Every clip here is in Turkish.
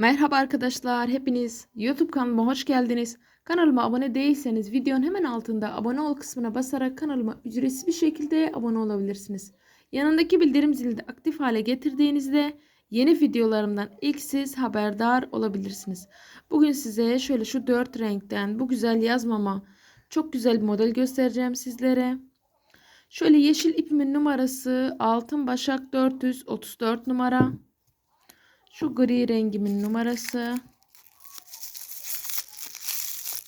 Merhaba arkadaşlar, hepiniz YouTube kanalıma hoş geldiniz. Kanalıma abone değilseniz videonun hemen altında abone ol kısmına basarak kanalıma ücretsiz bir şekilde abone olabilirsiniz. Yanındaki bildirim zilini de aktif hale getirdiğinizde yeni videolarımdan ilk siz haberdar olabilirsiniz. Bugün size şöyle şu dört renkten bu güzel yazmama çok güzel bir model göstereceğim sizlere. Şöyle yeşil ipimin numarası altın başak 434 numara. Şu gri rengimin numarası.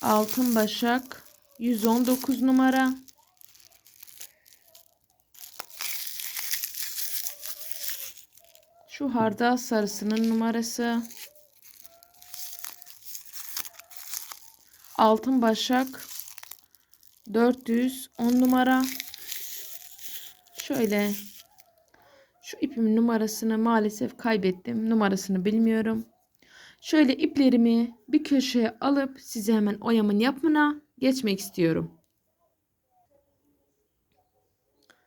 Altın başak 119 numara. Şu hardal sarısının numarası. Altın başak 410 numara. Şöyle şu ipimin numarasını maalesef kaybettim. Numarasını bilmiyorum. Şöyle iplerimi bir köşeye alıp size hemen oyamın yapımına geçmek istiyorum.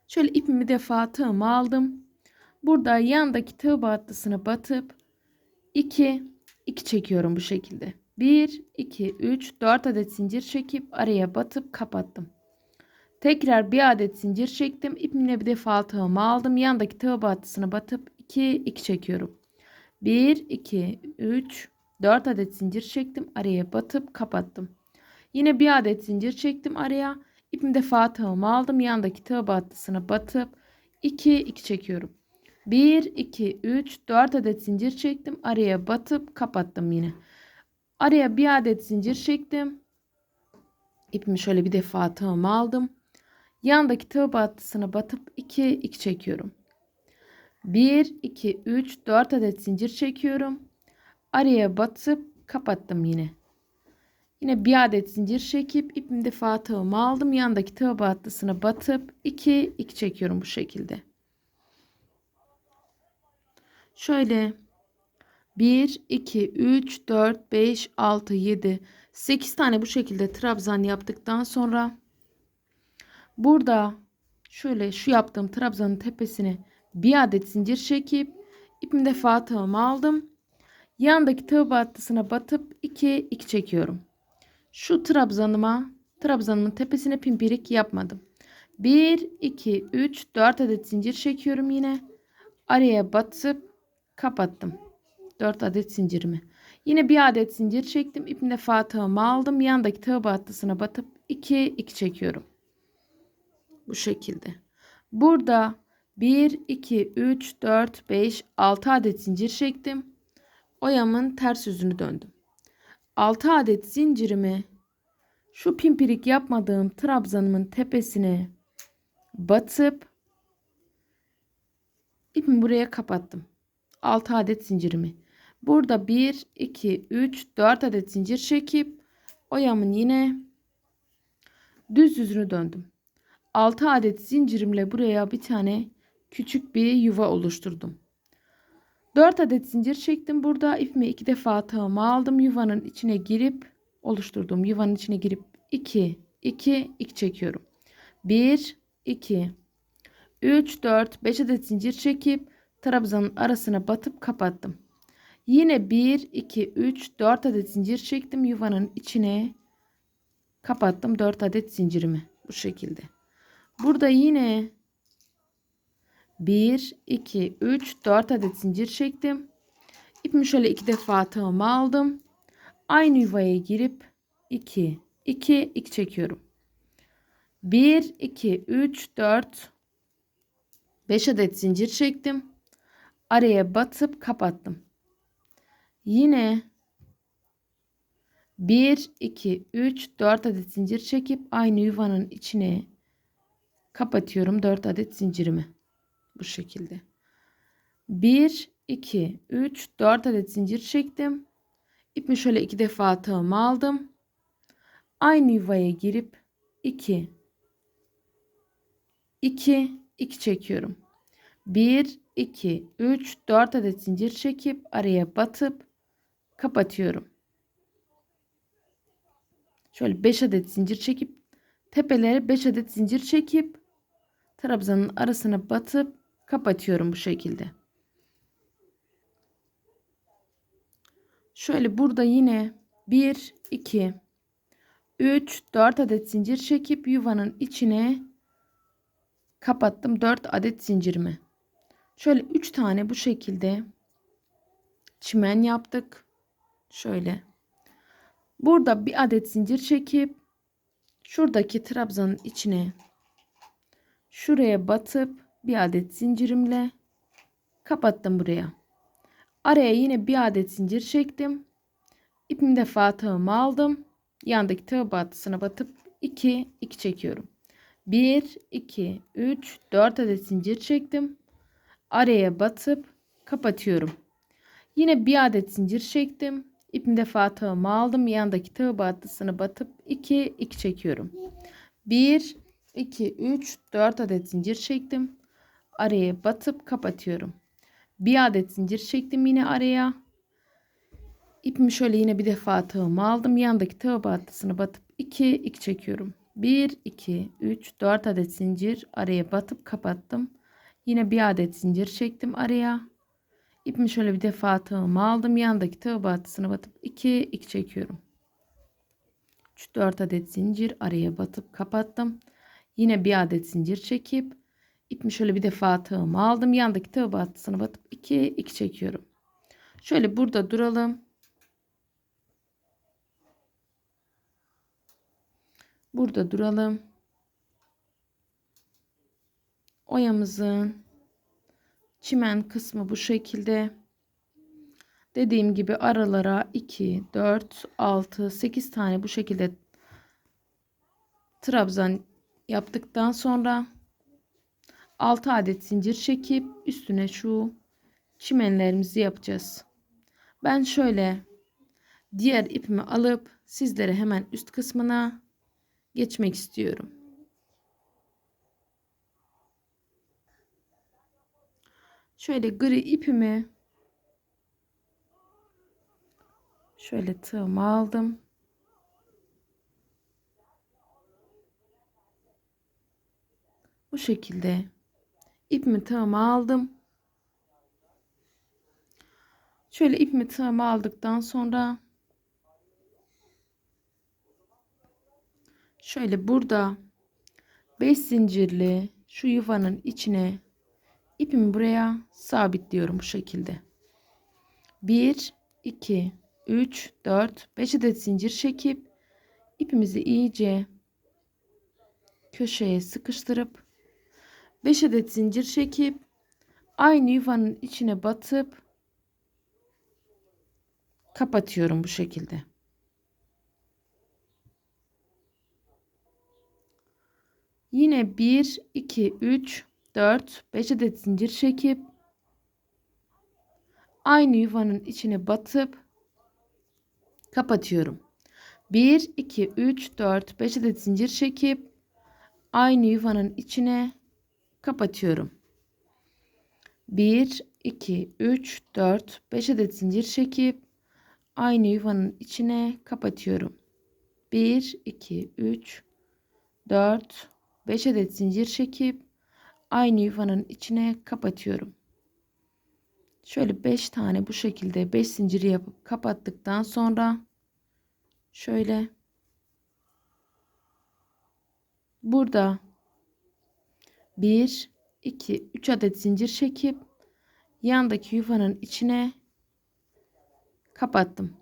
Şöyle ipimi defa tığıma aldım. Burada yandaki tığ battısına batıp 2 2 çekiyorum bu şekilde. 1 2 3 4 adet zincir çekip araya batıp kapattım. Tekrar bir adet zincir çektim. İpimle bir defa tığımı aldım. Yandaki tığ battısına batıp 2 2 çekiyorum. 1 2 3 4 adet zincir çektim. Araya batıp kapattım. Yine bir adet zincir çektim araya. İpimi defa tığımı aldım. Yandaki tığ battısına batıp 2 2 çekiyorum. 1 2 3 4 adet zincir çektim. Araya batıp kapattım yine. Araya bir adet zincir çektim. İpimi şöyle bir defa tığımı aldım. Yandaki tığ battısına batıp 2 2 çekiyorum. 1 2 3 4 adet zincir çekiyorum. Araya batıp kapattım yine. Yine bir adet zincir çekip ipimi defa tığımı aldım. Yandaki tığ battısına batıp 2 2 çekiyorum bu şekilde. Şöyle 1 2 3 4 5 6 7 8 tane bu şekilde trabzan yaptıktan sonra Burada şöyle şu yaptığım trabzanın tepesine bir adet zincir çekip ipimi defa tığımı aldım. Yandaki tığ battısına batıp 2 2 çekiyorum. Şu trabzanıma trabzanımın tepesine pimpirik yapmadım. 1 2 3 4 adet zincir çekiyorum yine. Araya batıp kapattım. 4 adet zincirimi. Yine bir adet zincir çektim. İpimde tığımı aldım. Yandaki tığ battısına batıp 2 2 çekiyorum. Bu şekilde. Burada 1, 2, 3, 4, 5, 6 adet zincir çektim. Oyamın ters yüzünü döndüm. 6 adet zincirimi şu pimpirik yapmadığım trabzanımın tepesine batıp ipimi buraya kapattım. 6 adet zincirimi. Burada 1, 2, 3, 4 adet zincir çekip oyamın yine düz yüzünü döndüm. 6 adet zincirimle buraya bir tane küçük bir yuva oluşturdum. 4 adet zincir çektim. Burada ipimi iki defa tığımı aldım. Yuvanın içine girip oluşturdum. Yuvanın içine girip 2 2 2 çekiyorum. 1 2 3 4 5 adet zincir çekip trabzanın arasına batıp kapattım. Yine 1 2 3 4 adet zincir çektim. Yuvanın içine kapattım 4 adet zincirimi bu şekilde. Burada yine 1, 2, 3, 4 adet zincir çektim. İpimi şöyle iki defa tığımı aldım. Aynı yuvaya girip 2, 2, 2 çekiyorum. 1, 2, 3, 4, 5 adet zincir çektim. Araya batıp kapattım. Yine 1, 2, 3, 4 adet zincir çekip aynı yuvanın içine kapatıyorum 4 adet zincirimi. Bu şekilde. 1, 2, 3, 4 adet zincir çektim. İpimi şöyle iki defa tığımı aldım. Aynı yuvaya girip 2, 2, 2 çekiyorum. 1, 2, 3, 4 adet zincir çekip araya batıp kapatıyorum. Şöyle 5 adet zincir çekip tepelere 5 adet zincir çekip trabzanın arasına batıp kapatıyorum bu şekilde. Şöyle burada yine 1, 2, 3, 4 adet zincir çekip yuvanın içine kapattım 4 adet zincirimi. Şöyle 3 tane bu şekilde çimen yaptık. Şöyle. Burada bir adet zincir çekip şuradaki trabzanın içine şuraya batıp bir adet zincirimle kapattım buraya. Araya yine bir adet zincir çektim. İpimi defa tığımı aldım. Yandaki tığ battısına batıp 2 2 çekiyorum. 1 2 3 4 adet zincir çektim. Araya batıp kapatıyorum. Yine bir adet zincir çektim. İpimi defa tığımı aldım. Yandaki tığ battısına batıp 2 2 çekiyorum. 1 2 3 4 adet zincir çektim. Araya batıp kapatıyorum. Bir adet zincir çektim yine araya. İpimi şöyle yine bir defa tığımı aldım. Yandaki tığ battısına batıp 2 2 çekiyorum. 1 2 3 4 adet zincir araya batıp kapattım. Yine bir adet zincir çektim araya. İpimi şöyle bir defa tığımı aldım. Yandaki tığ battısına batıp 2 2 çekiyorum. 3 4 adet zincir araya batıp kapattım. Yine bir adet zincir çekip ipimi şöyle bir defa tığımı aldım. Yandaki tığ battısına batıp 2 2 çekiyorum. Şöyle burada duralım. Burada duralım. Oyamızın çimen kısmı bu şekilde. Dediğim gibi aralara 2, 4, 6, 8 tane bu şekilde trabzan yaptıktan sonra 6 adet zincir çekip üstüne şu çimenlerimizi yapacağız. Ben şöyle diğer ipimi alıp sizlere hemen üst kısmına geçmek istiyorum. Şöyle gri ipimi şöyle tığımı aldım. Bu şekilde ipimi tığımı aldım. Şöyle ipimi tığımı aldıktan sonra şöyle burada 5 zincirli şu yuvanın içine ipimi buraya sabitliyorum bu şekilde. 1 2 3 4 5 adet zincir çekip ipimizi iyice köşeye sıkıştırıp 5 adet zincir çekip aynı yuvanın içine batıp kapatıyorum bu şekilde. Yine 1 2 3 4 5 adet zincir çekip aynı yuvanın içine batıp kapatıyorum. 1 2 3 4 5 adet zincir çekip aynı yuvanın içine kapatıyorum. 1 2 3 4 5 adet zincir çekip aynı yuvanın içine kapatıyorum. 1 2 3 4 5 adet zincir çekip aynı yuvanın içine kapatıyorum. Şöyle 5 tane bu şekilde 5 zinciri yapıp kapattıktan sonra şöyle burada 1 2 3 adet zincir çekip yandaki yuvanın içine kapattım.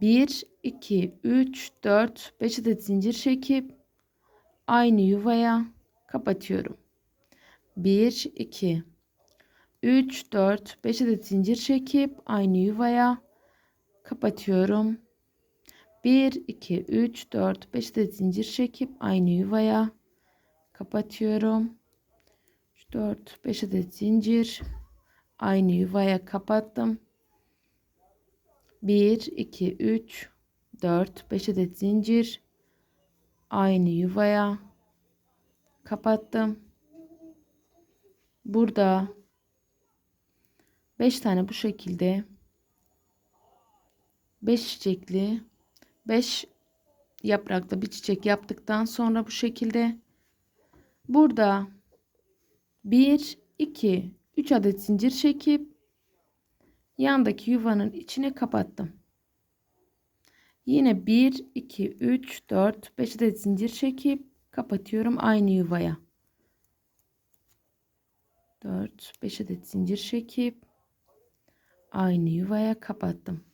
1 2 3 4 5 adet zincir çekip aynı yuvaya kapatıyorum. 1 2 3 4 5 adet zincir çekip aynı yuvaya kapatıyorum. 1 2 3 4 5 adet zincir çekip aynı yuvaya kapatıyorum. 4 5 adet zincir aynı yuvaya kapattım. 1 2 3 4 5 adet zincir aynı yuvaya kapattım. Burada 5 tane bu şekilde 5 çiçekli 5 yapraklı bir çiçek yaptıktan sonra bu şekilde burada 1 2 3 adet zincir çekip Yandaki yuvanın içine kapattım. Yine 1, 2, 3, 4, 5 adet zincir çekip kapatıyorum aynı yuvaya. 4, 5 adet zincir çekip aynı yuvaya kapattım.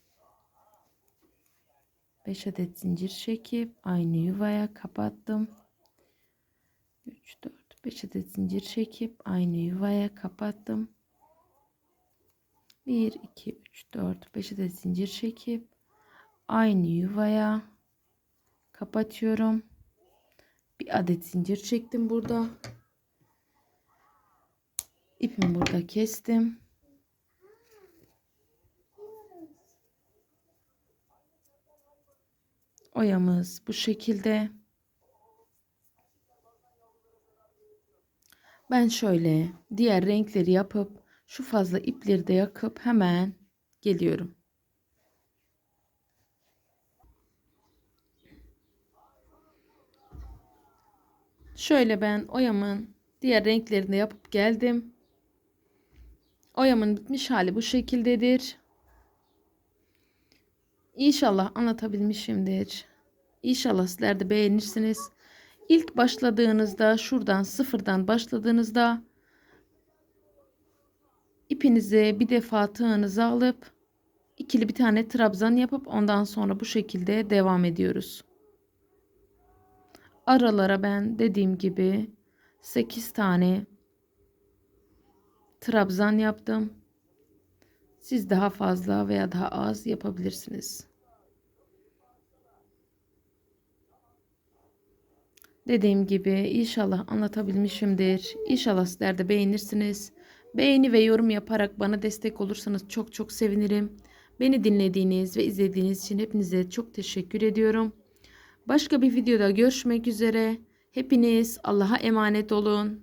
5 adet zincir çekip aynı yuvaya kapattım. 3, 4, 5 adet zincir çekip aynı yuvaya kapattım. 1, 2, 3, 4, 5 adet zincir çekip aynı yuvaya kapatıyorum. Bir adet zincir çektim burada. İpimi burada kestim. Oyamız bu şekilde. Ben şöyle diğer renkleri yapıp şu fazla ipleri de yakıp hemen geliyorum. Şöyle ben oyamın diğer renklerini yapıp geldim. Oyamın bitmiş hali bu şekildedir. İnşallah anlatabilmişimdir. İnşallah sizler de beğenirsiniz. İlk başladığınızda şuradan sıfırdan başladığınızda ipinizi bir defa tığınızı alıp ikili bir tane trabzan yapıp ondan sonra bu şekilde devam ediyoruz. Aralara ben dediğim gibi 8 tane trabzan yaptım. Siz daha fazla veya daha az yapabilirsiniz. Dediğim gibi inşallah anlatabilmişimdir. İnşallah sizler de beğenirsiniz. Beğeni ve yorum yaparak bana destek olursanız çok çok sevinirim. Beni dinlediğiniz ve izlediğiniz için hepinize çok teşekkür ediyorum. Başka bir videoda görüşmek üzere. Hepiniz Allah'a emanet olun.